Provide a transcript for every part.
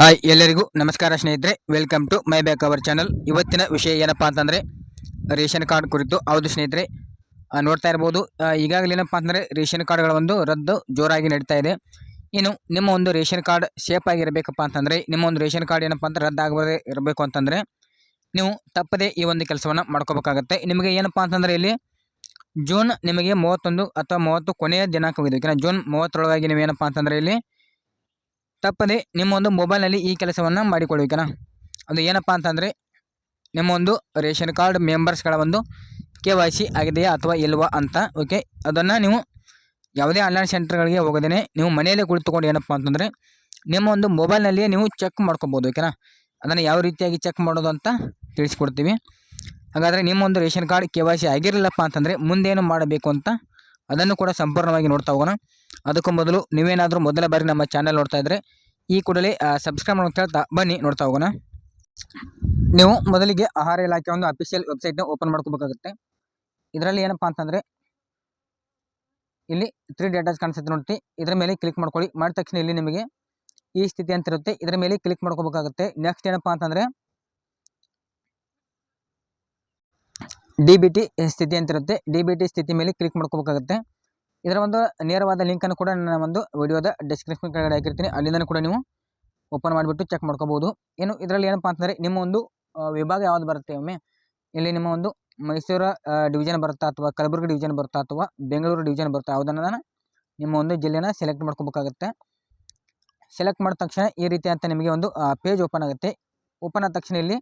Hi ಎಲ್ಲರಿಗೂ ನಮಸ್ಕಾರ ಸ್ನೇಹಿತರೆ welcome to my back our channel ಇವತ್ತಿನ ವಿಷಯ ಏನಪ್ಪ ಅಂತಂದರೆ, ರೇಷನ್ ಕಾರ್ಡ್ ಕುರಿತು. ಹೌದು ಸ್ನೇಹಿತರೆ ನೋಡ್ತಾ ಇರ್ಬೋದು. ಈಗಾಗಲೇ ಏನಪ್ಪ ಅಂತಂದರೆ, ರೇಷನ್ ಕಾರ್ಡ್ಗಳ ಒಂದು ರದ್ದು ಜೋರಾಗಿ ನಡೀತಾ ಇದೆ. ಇನ್ನು ನಿಮ್ಮ ಒಂದು ರೇಷನ್ ಕಾರ್ಡ್ ಸೇಫ್ ಆಗಿರಬೇಕಪ್ಪ ಅಂತಂದರೆ, ನಿಮ್ಮ ಒಂದು ರೇಷನ್ ಕಾರ್ಡ್ ಏನಪ್ಪ ಅಂತ ರದ್ದಾಗದೇ ಇರಬೇಕು ಅಂತಂದರೆ, ನೀವು ತಪ್ಪದೇ ಈ ಒಂದು ಕೆಲಸವನ್ನು ಮಾಡ್ಕೋಬೇಕಾಗತ್ತೆ. ನಿಮಗೆ ಏನಪ್ಪ ಅಂತಂದರೆ ಇಲ್ಲಿ ಜೂನ್ ನಿಮಗೆ ಮೂವತ್ತೊಂದು ಅಥವಾ ಮೂವತ್ತು ಕೊನೆಯ ದಿನಾಂಕವಿದೆ ಜೂನ್ ಮೂವತ್ತರೊಳಗಾಗಿ ನೀವೇನಪ್ಪ ಅಂತಂದರೆ ಇಲ್ಲಿ ತಪ್ಪದೆ ನಿಮ್ಮ ಒಂದು ಮೊಬೈಲ್ನಲ್ಲಿ ಈ ಕೆಲಸವನ್ನು ಮಾಡಿಕೊಳ್ಳಿ ಓಕೆನಾ ಅದು ಏನಪ್ಪ ಅಂತಂದರೆ ನಿಮ್ಮ ಒಂದು ರೇಷನ್ ಕಾರ್ಡ್ ಮೆಂಬರ್ಸ್ಗಳ ಒಂದು ಕೆ ವೈ ಸಿ ಆಗಿದೆಯಾ ಅಥವಾ ಇಲ್ವಾ ಅಂತ, ಓಕೆ? ಅದನ್ನು ನೀವು ಯಾವುದೇ ಆನ್ಲೈನ್ ಸೆಂಟರ್ಗಳಿಗೆ ಹೋಗೋದೇ ನೀವು ಮನೆಯಲ್ಲೇ ಕುಳಿತುಕೊಂಡು ಏನಪ್ಪ ಅಂತಂದರೆ ನಿಮ್ಮ ಒಂದು ಮೊಬೈಲ್ನಲ್ಲಿಯೇ ನೀವು ಚೆಕ್ ಮಾಡ್ಕೊಬೋದು, ಓಕೆನಾ? ಅದನ್ನು ಯಾವ ರೀತಿಯಾಗಿ ಚೆಕ್ ಮಾಡೋದು ಅಂತ ತಿಳಿಸ್ಕೊಡ್ತೀವಿ. ಹಾಗಾದರೆ ನಿಮ್ಮ ಒಂದು ration card K Y C ಆಗಿರಲಿಲ್ಲಪ್ಪ ಅಂತಂದರೆ ಮುಂದೇನು ಮಾಡಬೇಕು ಅಂತ ಅದನ್ನು ಕೂಡ ಸಂಪೂರ್ಣವಾಗಿ ನೋಡ್ತಾ ಹೋಗೋಣ. ಅದಕ್ಕೂ ಮೊದಲು ನೀವೇನಾದರೂ ಮೊದಲ ಬಾರಿ ನಮ್ಮ ಚಾನಲ್ ನೋಡ್ತಾ ಇದ್ದರೆ ಈ ಕೂಡಲೇ ಸಬ್ಸ್ಕ್ರೈಬ್ ಮಾಡೋದು ಹೇಳ್ತಾ ಬನ್ನಿ, ನೋಡ್ತಾ ಹೋಗೋಣ. ನೀವು ಮೊದಲಿಗೆ ಆಹಾರ ಇಲಾಖೆ ಒಂದು ಅಫಿಷಿಯಲ್ ವೆಬ್ಸೈಟ್ನ ಓಪನ್ ಮಾಡ್ಕೋಬೇಕಾಗುತ್ತೆ. ಇದರಲ್ಲಿ ಏನಪ್ಪಾ ಅಂತಂದರೆ, ಇಲ್ಲಿ ತ್ರೀ ಡೇಟಾಸ್ ಕಾಣಿಸುತ್ತೆ ನೋಡಿ ಇದರ ಮೇಲೆ ಕ್ಲಿಕ್ ಮಾಡ್ಕೊಳ್ಳಿ. ಮಾಡಿದ ತಕ್ಷಣ ಇಲ್ಲಿ ನಿಮಗೆ ಈ ಸ್ಥಿತಿ ಅಂತ ಇರುತ್ತೆ. ಇದರ ಮೇಲೆ ಕ್ಲಿಕ್ ಮಾಡ್ಕೋಬೇಕಾಗುತ್ತೆ. ನೆಕ್ಸ್ಟ್ ಏನಪ್ಪ ಅಂತಂದರೆ ಡಿ ಬಿ ಸ್ಥಿತಿ ಅಂತ ಇರುತ್ತೆ. ಡಿ ಬಿ ಸ್ಥಿತಿ ಮೇಲೆ ಕ್ಲಿಕ್ ಮಾಡ್ಕೋಬೇಕಾಗುತ್ತೆ. ಇದರ ಒಂದು ನೇರವಾದ ಲಿಂಕನ್ನು ಕೂಡ ನನ್ನ ಒಂದು ವಿಡಿಯೋದ ಡಿಸ್ಕ್ರಿಪ್ಷನ್ ಕೆಳಗಡೆ ಹಾಕಿರ್ತೀನಿ. ಅಲ್ಲಿಂದ ಕೂಡ ನೀವು ಓಪನ್ ಮಾಡಿಬಿಟ್ಟು ಚೆಕ್ ಮಾಡ್ಕೋಬೋದು. ಏನು ಇದರಲ್ಲಿ ಏನಪ್ಪ ಅಂತಂದರೆ ನಿಮ್ಮ ಒಂದು ವಿಭಾಗ ಯಾವ್ದು ಬರುತ್ತೆ ಒಮ್ಮೆ? ಇಲ್ಲಿ ನಿಮ್ಮ ಒಂದು ಮೈಸೂರು ಡಿವಿಷನ್ ಬರುತ್ತಾ ಅಥವಾ ಕಲಬುರಗಿ ಡಿವಿಷನ್ ಬರುತ್ತಾ ಅಥವಾ ಬೆಂಗಳೂರು ಡಿವಿಷನ್ ಬರುತ್ತಾ ಯಾವುದನ್ನು ನಿಮ್ಮ ಒಂದು ಜಿಲ್ಲೆನ ಸೆಲೆಕ್ಟ್ ಮಾಡ್ಕೋಬೇಕಾಗುತ್ತೆ. ಸೆಲೆಕ್ಟ್ ಮಾಡಿದ ತಕ್ಷಣ ಈ ರೀತಿ ಅಂತ ನಿಮಗೆ ಒಂದು ಪೇಜ್ ಓಪನ್ ಆಗುತ್ತೆ. ಓಪನ್ ಆದ ತಕ್ಷಣ ಇಲ್ಲಿ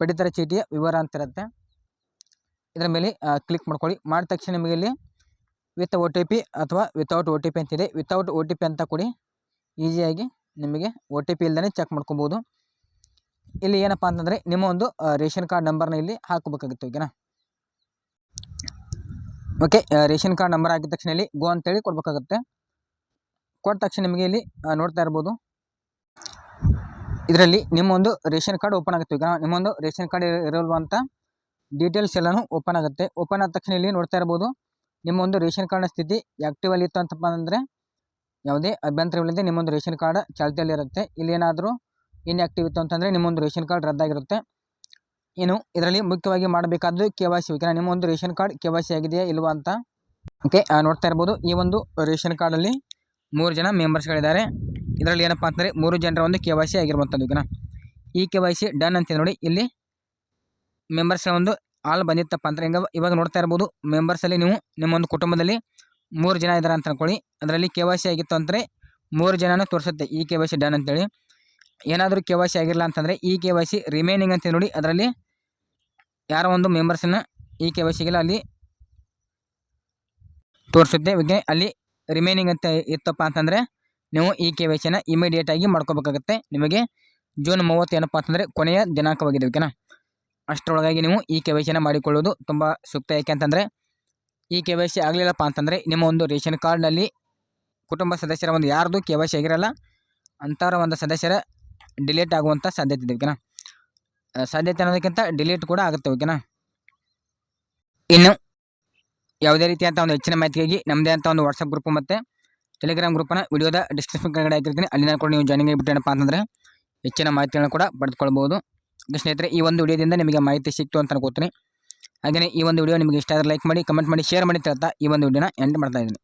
ಪಡಿತರ ಚೀಟಿಯ ವಿವರ ಅಂತ ಇರುತ್ತೆ. ಇದರ ಮೇಲೆ ಕ್ಲಿಕ್ ಮಾಡ್ಕೊಳ್ಳಿ. ಮಾಡಿದ ತಕ್ಷಣ ನಿಮಗೆ ಇಲ್ಲಿ ವಿತ್ ಒ ಟಿ ಪಿ ಅಥವಾ ವಿತೌಟ್ ಒ ಟಿ ಪಿ ಅಂತಿದೆ. ವಿತೌಟ್ ಒ ಟಿ ಪಿ ಅಂತ ಕೊಡಿ ಈಸಿಯಾಗಿ ನಿಮಗೆ ಒ ಟಿ ಪಿ ಇಲ್ಲದೇ ಚೆಕ್ ಮಾಡ್ಕೊಬೋದು. ಇಲ್ಲಿ ಏನಪ್ಪ ಅಂತಂದರೆ ನಿಮ್ಮ ಒಂದು ರೇಷನ್ ಕಾರ್ಡ್ ನಂಬರ್ನ ಇಲ್ಲಿ ಹಾಕಬೇಕಾಗಿತ್ತು ಓಕೆನಾ ಓಕೆ ರೇಷನ್ ಕಾರ್ಡ್ ನಂಬರ್ ಹಾಕಿದ ತಕ್ಷಣ ಇಲ್ಲಿ ಗೋ ಅಂತೇಳಿ ಕೊಡಬೇಕಾಗುತ್ತೆ. ಕೊಟ್ಟ ತಕ್ಷಣ ನಿಮಗೆ ಇಲ್ಲಿ ನೋಡ್ತಾ ಇರ್ಬೋದು. ಇದರಲ್ಲಿ ನಿಮ್ಮೊಂದು ರೇಷನ್ ಕಾರ್ಡ್ ಓಪನ್ ಆಗುತ್ತೆ. ಈಗ ನಿಮ್ಮೊಂದು ರೇಷನ್ ಕಾರ್ಡ್ ಇರಲ್ವಂಥ ಡೀಟೇಲ್ಸ್ ಎಲ್ಲನೂ ಓಪನ್ ಆಗುತ್ತೆ. ಓಪನ್ ಆದ ತಕ್ಷಣ ಇಲ್ಲಿ ನೋಡ್ತಾ ಇರ್ಬೋದು. ನಿಮ್ಮ ಒಂದು ರೇಷನ್ ಕಾರ್ಡ್ನ ಸ್ಥಿತಿ ಆ್ಯಕ್ಟಿವಲ್ಲಿ ಇತ್ತು ಅಂತಪ್ಪ ಅಂದರೆ ಯಾವುದೇ ಅಭ್ಯಂತರವಿಲ್ಲದೆ ನಿಮ್ಮೊಂದು ರೇಷನ್ ಕಾರ್ಡ್ ಚಾಲ್ತಿಯಲ್ಲಿರುತ್ತೆ ಇಲ್ಲಿ ಏನಾದರೂ ಇನ್ಆ್ಯಕ್ಟಿವ್ ಇತ್ತು ಅಂತಂದರೆ ನಿಮ್ಮೊಂದು ರೇಷನ್ ಕಾರ್ಡ್ ರದ್ದಾಗಿರುತ್ತೆ. ಇನ್ನು ಇದರಲ್ಲಿ ಮುಖ್ಯವಾಗಿ ಮಾಡಬೇಕಾದ್ದು ಕೆ ವೈ ಸಿ ಓಕೆನಾ ನಿಮ್ಮ ಒಂದು ration card K Y C ಆಗಿದೆಯಾ ಇಲ್ವಾ ಅಂತ. ಓಕೆ ನೋಡ್ತಾ ಇರ್ಬೋದು. ಈ ಒಂದು ರೇಷನ್ ಕಾರ್ಡಲ್ಲಿ ಮೂರು ಜನ ಮೆಂಬರ್ಸ್ಗಳಿದ್ದಾರೆ ಇದರಲ್ಲಿ ಏನಪ್ಪ ಅಂತಂದರೆ ಮೂರು ಜನರ ಒಂದು ಕೆ ವೈ ಸಿ ಆಗಿರುವಂಥದ್ದು ಓಕೆನಾ ಈ ಕೆ ವೈ ಸಿ ಡನ್ ಅಂತ ನೋಡಿ. ಇಲ್ಲಿ ಮೆಂಬರ್ಸ್ನ ಒಂದು ಆಲ್ ಬಂದಿತ್ತಪ್ಪ ಅಂದರೆ ಹಿಂಗೆ ಇವಾಗ ನೋಡ್ತಾ ಇರ್ಬೋದು ಮೆಂಬರ್ಸಲ್ಲಿ ನೀವು ನಿಮ್ಮ ಒಂದು ಕುಟುಂಬದಲ್ಲಿ ಮೂರು ಜನ ಇದ್ದಾರೆ ಅಂತ ಅನ್ಕೊಳ್ಳಿ. ಅದರಲ್ಲಿ ಕೆ ಆಗಿತ್ತು ಅಂದರೆ ಮೂರು ಜನನೂ ತೋರಿಸುತ್ತೆ ಈ ಕೆ ವೈ ಸಿ ಡನ್ ಅಂತೇಳಿ. ಏನಾದರೂ ಕೆ ವೈ ಸಿ ಆಗಿರಲ್ಲ ಅಂತಂದರೆ ಈ ಕೆ ವೈ ಸಿ ರಿಮೈನಿಂಗ್ ಅಂತ ನೋಡಿ ಅದರಲ್ಲಿ ಯಾರೋ ಒಂದು ಮೆಂಬರ್ಸನ್ನು ಈ ಕೆ ವೈ ಸಿಗೆಲ್ಲ ಅಲ್ಲಿ ತೋರಿಸುತ್ತೆ. ಇವಾಗ ಅಲ್ಲಿ ರಿಮೈನಿಂಗ್ ಅಂತ ಇತ್ತಪ್ಪ ಅಂತಂದರೆ ನೀವು ಈ ಕೆ ವೈ ಸಿನ ಇಮಿಡಿಯೇಟಾಗಿ ಮಾಡ್ಕೋಬೇಕಾಗತ್ತೆ. ನಿಮಗೆ ಜೂನ್ ಮೂವತ್ತು ಏನಪ್ಪ ಅಂತಂದರೆ ಕೊನೆಯ ದಿನಾಂಕವಾಗಿದೆ ಓಕೆನಾ ಅಷ್ಟರೊಳಗಾಗಿ ನೀವು ಈ ಕೆ ವೈ ಸಿನ ಮಾಡಿಕೊಳ್ಳೋದು ತುಂಬ ಸೂಕ್ತ. ಯಾಕೆ ಅಂತಂದರೆ, ಈ ಕೆ ವೈ ಸಿ ಆಗಲಿಲ್ಲಪ್ಪ ಅಂತಂದರೆ, ನಿಮ್ಮ ಒಂದು ರೇಷನ್ ಕಾರ್ಡ್ನಲ್ಲಿ ಕುಟುಂಬ ಸದಸ್ಯರ ಒಂದು ಯಾರ್ದು ಕೆ ವೈ ಸಿ ಆಗಿರಲ್ಲ, ಅಂಥವರ ಒಂದು ಸದಸ್ಯರ ಡಿಲೀಟ್ ಆಗುವಂಥ ಸಾಧ್ಯತೆ ಇದೆ, ಓಕೆನಾ? ಸಾಧ್ಯತೆ ಅನ್ನೋದಕ್ಕಿಂತ ಡಿಲೀಟ್ ಕೂಡ ಆಗುತ್ತೆ, ಓಕೆನಾ? ಇನ್ನು ಯಾವುದೇ ರೀತಿಯಂಥ ಒಂದು ಹೆಚ್ಚಿನ ಮಾಹಿತಿಗಾಗಿ ನಮ್ಮದೇ ಅಂತ ಒಂದು ವಾಟ್ಸಪ್ ಗ್ರೂಪು ಮತ್ತು ಟೆಲಿಗ್ರಾಮ್ ಗ್ರೂಪನ್ನು ವಿಡಿಯೋದ ಡಿಸ್ಕ್ರಿಪ್ಷನ್ ಕೆಳಗಡೆ ಹಾಕಿರ್ತೀನಿ. ಅಲ್ಲಿಂದ ಕೂಡ ನೀವು ಜಾಯ್ನಿಂಗ್ ಆಗಿಬಿಟ್ಟೇನಪ್ಪ ಅಂತಂದರೆ ಹೆಚ್ಚಿನ ಮಾಹಿತಿಗಳನ್ನು ಕೂಡ ಪಡೆದುಕೊಳ್ಬೋದು ಸ್ನೇಹಿತರೆ, ಈ ಒಂದು ವಿಡಿಯೋದಿಂದ ನಿಮಗೆ ಮಾಹಿತಿ ಸಿಕ್ತು ಅಂತ ಅನ್ಕೋತೀನಿ. ಹಾಗೆಯೇ ಈ ಒಂದು ವಿಡಿಯೋ ನಿಮಗೆ ಇಷ್ಟ ಆದರೆ ಲೈಕ್ ಮಾಡಿ ಕಮೆಂಟ್ ಮಾಡಿ ಶೇರ್ ಮಾಡಿ ಹೇಳ್ತಾ ಈ ಒಂದು ವಿಡಿಯೋನ ಎಂಡ್ ಮಾಡ್ತಾ ಇದ್ದೀನಿ.